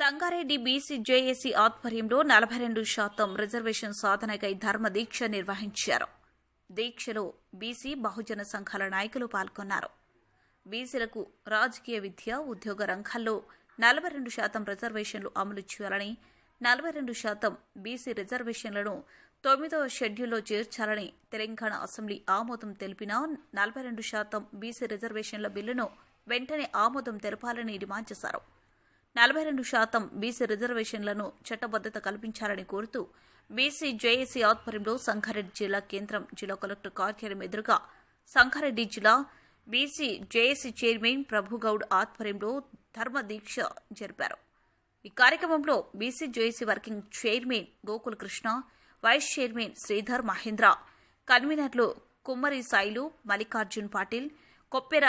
Sangareddy BC JAC ఆధ్వర్యంలో నలభై రెండు శాతం రిజర్వేషన్ సాధనకై ధర్మ దీక్ష నిర్వహించారు. దీక్షలో బీసీ బహుజన సంఘాల నాయకులు పాల్గొన్నారు. బీసీలకు రాజకీయ విద్య ఉద్యోగ రంగాల్లో నలభై రెండు శాతం రిజర్వేషన్లు అమలు చేయాలని నలభై రెండు శాతం బీసీ రిజర్వేషన్లను తొమ్మిదవ షెడ్యూల్లో చేర్చాలని తెలంగాణ అసెంబ్లీ ఆమోదం తెలిపినా నలభై రెండు శాతం బీసీ రిజర్వేషన్ల బిల్లును వెంటనే ఆమోదం తెలపాలని డిమాండ్ చేశారు. నలభై రెండు శాతం బీసీ రిజర్వేషన్లను చట్టబద్దత కల్పించాలని కోరుతూ బీసీ జేఏసీ ఆధ్వర్యంలో సంగారెడ్డి జిల్లా కేంద్రం జిల్లా కలెక్టర్ కార్యాలయం ఎదురుగా సంగారెడ్డి జిల్లా బీసీ జేఏసీ చైర్మన్ ప్రభుగౌడ్ ఆధ్వర్యంలో ధర్మ దీక్ష జరిపారు. ఈ కార్యక్రమంలో BC JAC working chairman Gokul Krishna vice chairman Sridhar Mahendra కన్వీనర్లు కుమ్మరి సాయిలు మల్లికార్జున్ పాటిల్ కొప్పెర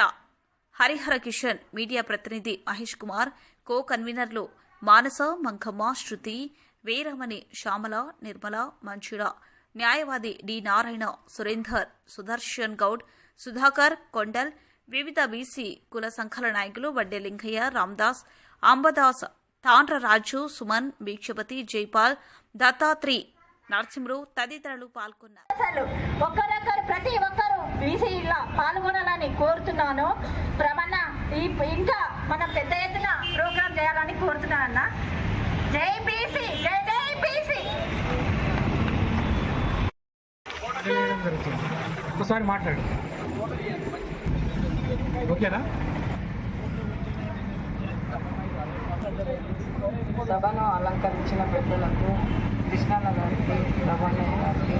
హరిహర కిషన్ మీడియా ప్రతినిధి మహేష్ కుమార్ కో కన్వీనర్లు మానస మంకమ్మ శృతి వీరమణి శ్యామల నిర్మల మంచుడ న్యాయవాది డి నారాయణ సురేందర్ సుదర్శన్ గౌడ్ సుధాకర్ కొండల్ వివిధ బీసీ కుల సంఘాల నాయకులు వడ్డే లింగయ్య రామ్దాస్ అంబదాస్ తాండ్ర రాజు సుమన్ భీక్షపతి జైపాల్ దత్తాత్రి నరసింహులు తదితరులు పాల్గొన్నారు. అసలు ఒక్కరొక్కరు ప్రతి ఒక్కరు బీసీలో పాల్గొనాలని కోరుతున్నాను. ప్రమణ ఈ ఇంకా మనం పెద్ద ఎత్తున ప్రోగ్రామ్ చేయాలని కోరుతున్నాను అన్న. జై బీసీ జై జై బీసీ! ఒకసారి మాట్లాడు. ఓకేనా? సభను అలంకరించిన పెద్దలకు కృష్ణన్న గారికి రమణయ్య గారికి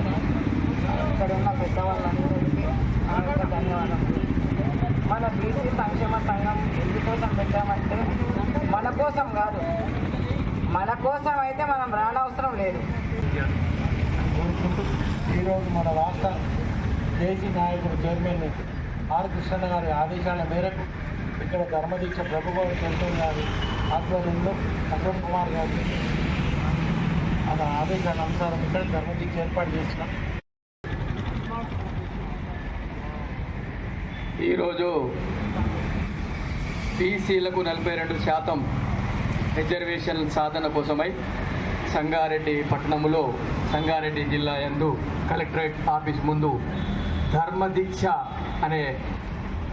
ఇక్కడ ఉన్న పెద్దవాళ్ళందరికీ నా యొక్క ధన్యవాదాలు మన బీసీ సంక్షేమ సంఘం ఎందుకోసం పెట్టామంటే మన కోసం కాదు. మన కోసం అయితే మనం రానవసరం లేదు. ఈరోజు మన రాష్ట్ర జేసీ నాయకుడు చైర్మన్ ఆర్ కృష్ణ గారి ఆదేశాల మేరకు ఇక్కడ ధర్మదీక్ష ప్రభుగౌడ్ చైతన్య గారి ఆధ్వర్యంలో అశోక్ కుమార్ గారి అలా ఆదేశాల అనుసారం ఇక్కడ ధర్మదీక్ష ఏర్పాటు చేసిన. ఈరోజు బీసీలకు నలభై రెండు శాతం రిజర్వేషన్ సాధన కోసమై సంగారెడ్డి పట్టణంలో సంగారెడ్డి జిల్లా యందు కలెక్టరేట్ ఆఫీస్ ముందు ధర్మదీక్ష అనే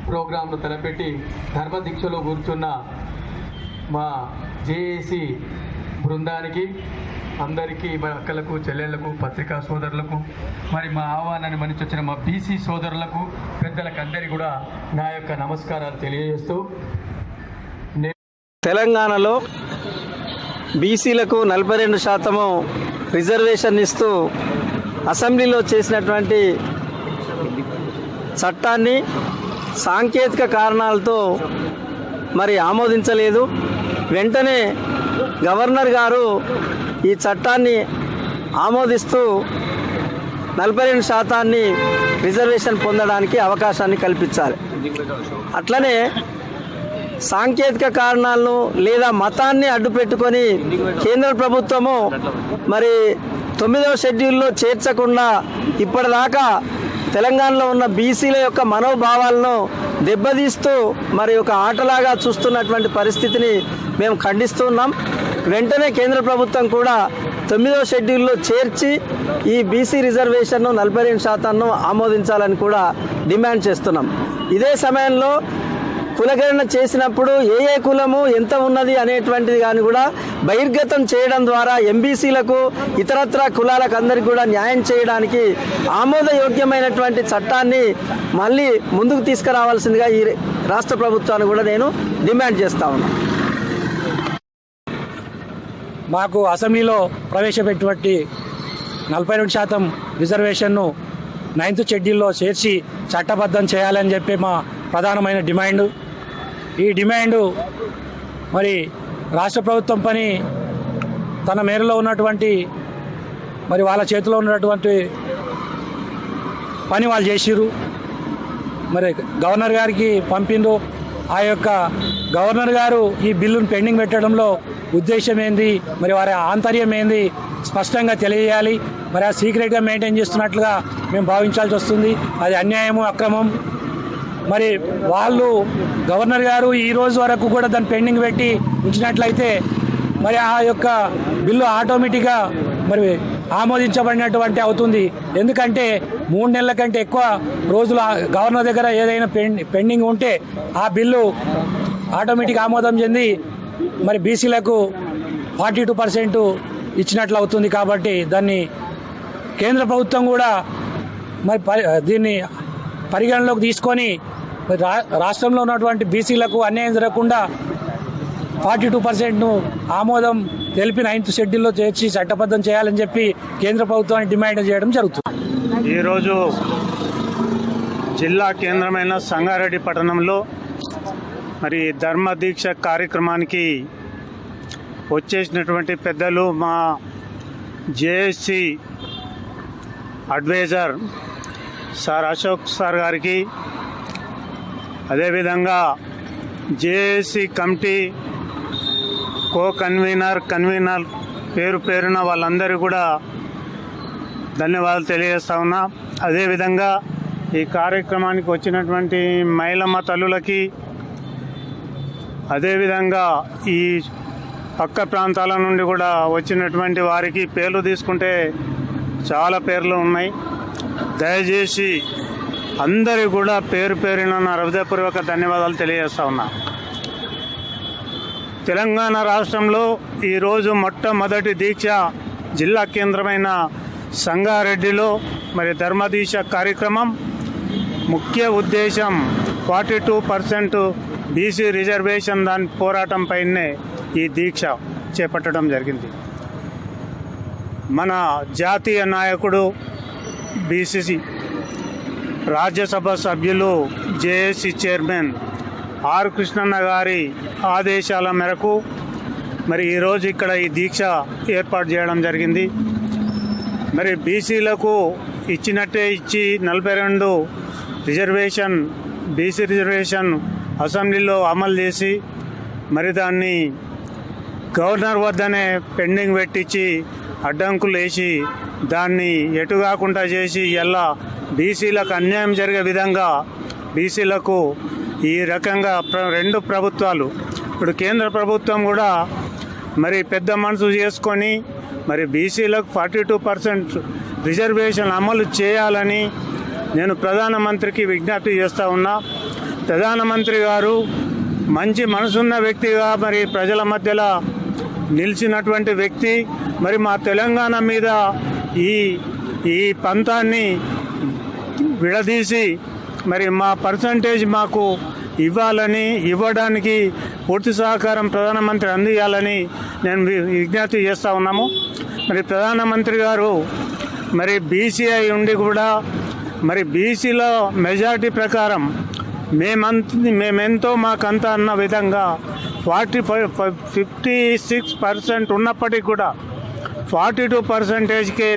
ప్రోగ్రాంను తలపెట్టి ధర్మదీక్షలో కూర్చున్న మా జేఏసీ బృందానికి అందరికీ మా అక్కలకు చెల్లెళ్ళకు పత్రికా సోదరులకు మరి మా ఆహ్వానాన్ని మనిషి వచ్చిన మా బీసీ సోదరులకు పెద్దలకు అందరికీ కూడా నా యొక్క నమస్కారాలు తెలియజేస్తూ తెలంగాణలో బీసీలకు నలభై రెండు శాతము రిజర్వేషన్ ఇస్తూ అసెంబ్లీలో చేసినటువంటి చట్టాన్ని సాంకేతిక కారణాలతో మరి ఆమోదించలేదు. వెంటనే గవర్నర్ గారు ఈ చట్టాన్ని ఆమోదిస్తూ నలభై రెండు శాతాన్ని రిజర్వేషన్ పొందడానికి అవకాశాన్ని కల్పించాలి. అట్లనే సాంకేతిక కారణాలను లేదా మతాన్ని అడ్డుపెట్టుకొని కేంద్ర ప్రభుత్వము మరి తొమ్మిదవ షెడ్యూల్లో చేర్చకుండా ఇప్పటిదాకా తెలంగాణలో ఉన్న బీసీల యొక్క మనోభావాలను దెబ్బతీస్తూ మరి ఒక ఆటలాగా చూస్తున్నటువంటి పరిస్థితిని మేము ఖండిస్తున్నాం వెంటనే కేంద్ర ప్రభుత్వం కూడా తొమ్మిదవ షెడ్యూల్లో చేర్చి ఈ బీసీ రిజర్వేషన్ను నలభై రెండు శాతాన్ని ఆమోదించాలని కూడా డిమాండ్ చేస్తున్నాం. ఇదే సమయంలో కులగణన చేసినప్పుడు ఏ ఏ కులము ఎంత ఉన్నది అనేటువంటిది కానీ కూడా బహిర్గతం చేయడం ద్వారా ఎంబీసీలకు ఇతరత్ర కులాలకు అందరికీ కూడా న్యాయం చేయడానికి ఆమోదయోగ్యమైనటువంటి చట్టాన్ని మళ్ళీ ముందుకు తీసుకురావాల్సిందిగా ఈ రాష్ట్ర ప్రభుత్వాన్ని కూడా నేను డిమాండ్ చేస్తా ఉన్నాను మాకు అసెంబ్లీలో ప్రవేశపెట్టినటువంటి నలభై రెండు శాతం రిజర్వేషన్ను నైన్త్ షెడ్యూల్లో చేర్చి చట్టబద్ధం చేయాలని చెప్పి మా ప్రధానమైన డిమాండ్. ఈ డిమాండు మరి రాష్ట్ర ప్రభుత్వం పని తన మేరలో ఉన్నటువంటి మరి వాళ్ళ చేతిలో ఉన్నటువంటి పని వాళ్ళు చేసిరు మరి గవర్నర్ గారికి పంపిండు ఆ యొక్క గవర్నర్ గారు ఈ బిల్లును పెండింగ్ పెట్టడంలో ఉద్దేశం ఏంది మరి వారి ఆంతర్యం ఏంది స్పష్టంగా తెలియజేయాలి. మరి ఆ సీక్రెట్గా మెయింటైన్ చేస్తున్నట్లుగా మేము భావించాల్సి వస్తుంది. అది అన్యాయము అక్రమం మరి వాళ్ళు గవర్నర్ గారు ఈ రోజు వరకు కూడా దాన్ని పెండింగ్ పెట్టి ఉంచినట్లయితే మరి ఆ యొక్క బిల్లు ఆటోమేటిక్గా మరి ఆమోదించబడినటువంటి అవుతుంది. ఎందుకంటే మూడు నెలల కంటే ఎక్కువ రోజులు గవర్నర్ దగ్గర ఏదైనా పెండ్- పెండింగ్ ఉంటే ఆ బిల్లు ఆటోమేటిక్ ఆమోదం చెంది మరి బీసీలకు ఫార్టీ టూ పర్సెంట్ ఇచ్చినట్లు అవుతుంది కాబట్టి దాన్ని కేంద్ర ప్రభుత్వం కూడా మరి దీన్ని పరిగణలోకి తీసుకొని రాష్ట్రంలో ఉన్నటువంటి బీసీలకు అన్యాయం జరగకుండా ఫార్టీ టూ పర్సెంట్ను ఆమోదం తెలిపి నైన్త్ షెడ్యూల్లో చేర్చి చట్టబద్ధం చేయాలని చెప్పి కేంద్ర ప్రభుత్వాన్ని డిమాండ్ చేయడం జరుగుతుంది. ఈరోజు జిల్లా కేంద్రమైన సంగారెడ్డి పట్టణంలో మరి ధర్మ దీక్ష కార్యక్రమానికి వచ్చేసినటువంటి పెద్దలు మా JSC adviser sir Ashok sir గారికి అదేవిధంగా JAC committee co convener convener పేరు పేరున వాళ్ళందరూ కూడా ధన్యవాదాలు తెలియజేస్తా ఉన్నా. అదేవిధంగా ఈ కార్యక్రమానికి వచ్చినటువంటి మహిళమ్మ తల్లులకి అదేవిధంగా ఈ పక్క ప్రాంతాల నుండి కూడా వచ్చినటువంటి వారికి పేర్లు తీసుకుంటే చాలా పేర్లు ఉన్నాయి. దయచేసి అందరి కూడా పేరు పేరున నా హృదయపూర్వక ధన్యవాదాలు తెలియజేస్తా ఉన్నా. తెలంగాణ రాష్ట్రంలో ఈరోజు మొట్టమొదటి దీక్ష జిల్లా కేంద్రమైన సంగారెడ్డిలో మరి ధర్మదీక్ష కార్యక్రమం. ముఖ్య ఉద్దేశం forty two percent BC reservation దాని పోరాటంపైనే ఈ దీక్ష చేపట్టడం జరిగింది. మన జాతీయ నాయకుడు బీసీసీ రాజ్యసభ సభ్యులు జేఏసీ చైర్మన్ ఆర్ కృష్ణన్న గారి ఆదేశాల మేరకు మరి ఈరోజు ఇక్కడ ఈ దీక్ష ఏర్పాటు చేయడం జరిగింది. మరి బీసీలకు ఇచ్చినట్టే ఇచ్చి నలభై రెండు రిజర్వేషన్ బీసీ రిజర్వేషన్ అసెంబ్లీలో అమలు చేసి మరి దాన్ని గవర్నర్ వద్దనే పెండింగ్ పెట్టించి అడ్డంకులు వేసి దాన్ని ఎటు కాకుండా చేసి ఎలా బీసీలకు అన్యాయం జరిగే విధంగా బీసీలకు ఈ రకంగా రెండు ప్రభుత్వాలు. ఇప్పుడు కేంద్ర ప్రభుత్వం కూడా మరి పెద్ద మనసు చేసుకొని మరి బీసీలకు ఫార్టీ టూ పర్సెంట్ రిజర్వేషన్ అమలు చేయాలని నేను ప్రధానమంత్రికి విజ్ఞప్తి చేస్తా ఉన్నా. ప్రధానమంత్రి గారు మంచి మనసున్న వ్యక్తిగా మరి ప్రజల మధ్యలో నిలిచినటువంటి వ్యక్తి. మరి మా తెలంగాణ మీద ఈ ఈ పంతాన్ని విడదీసి మరి మా పర్సంటేజ్ మాకు ఇవ్వాలని ఇవ్వడానికి పూర్తి సహకారం ప్రధానమంత్రి అందియాలని నేను విజ్ఞప్తి చేస్తూ ఉన్నాము. మరి ప్రధానమంత్రి గారు మరి బీసీఐ ఉండి కూడా మరి బీసీలో మెజారిటీ ప్రకారం మేమంత మేమెంతో మాకంత అన్న విధంగా forty five fifty six percent ఉన్నప్పటికీ కూడా ఫార్టీ టూ పర్సెంటేజ్కే